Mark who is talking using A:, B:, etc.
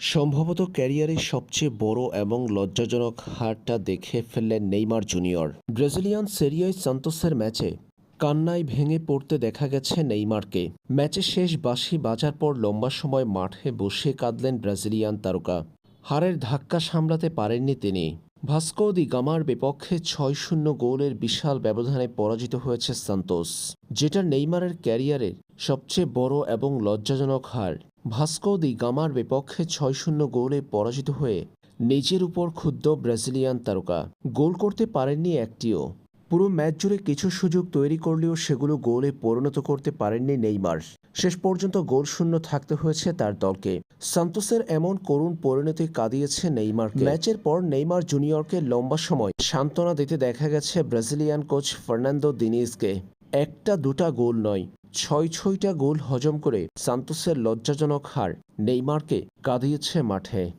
A: সম্ভবত ক্যারিয়ারের সবচেয়ে বড় এবং লজ্জাজনক হারটা দেখে ফেললেন নেইমার জুনিয়র। ব্রাজিলিয়ান সেরিয়ায় সান্তোসের ম্যাচে কান্নায় ভেঙে পড়তে দেখা গেছে নেইমারকে। ম্যাচে শেষ বাঁশি বাজার পর লম্বা সময় মাঠে বসে কাঁদলেন ব্রাজিলিয়ান তারকা। হারের ধাক্কা সামলাতে পারেননি তিনি। ভাস্কো দি গামার বিপক্ষে ছয় শূন্য গোলের বিশাল ব্যবধানে পরাজিত হয়েছে সান্তোস, যেটা নেইমারের ক্যারিয়ারের সবচেয়ে বড় এবং লজ্জাজনক হার। ভাস্কো দি গামার বিপক্ষে ছয় শূন্য গোলে পরাজিত হয়ে নিজের উপর ক্ষুদ্র ব্রাজিলিয়ান তারকা। গোল করতে পারেননি একটিও। পুরো ম্যাচ জুড়ে কিছু সুযোগ তৈরি করলেও সেগুলো গোলে পরিণত করতে পারেননি নেইমার। শেষ পর্যন্ত গোল শূন্য থাকতে হয়েছে তার দলকে। সান্তোসের এমন করুণ পরিণতি কাঁদিয়েছে নেইমার ম্যাচের পর নেইমার জুনিয়রকে লম্বা সময় সান্ত্বনা দিতে দেখা গেছে ব্রাজিলিয়ান কোচ ফার্নান্দো দিনিজকে। একটা দুটা গোল নয় ছয় ছয়টা গোল হজম করে সান্তোসের লজ্জাজনক হার নেইমারকে কাঁদিয়েছে মাঠে।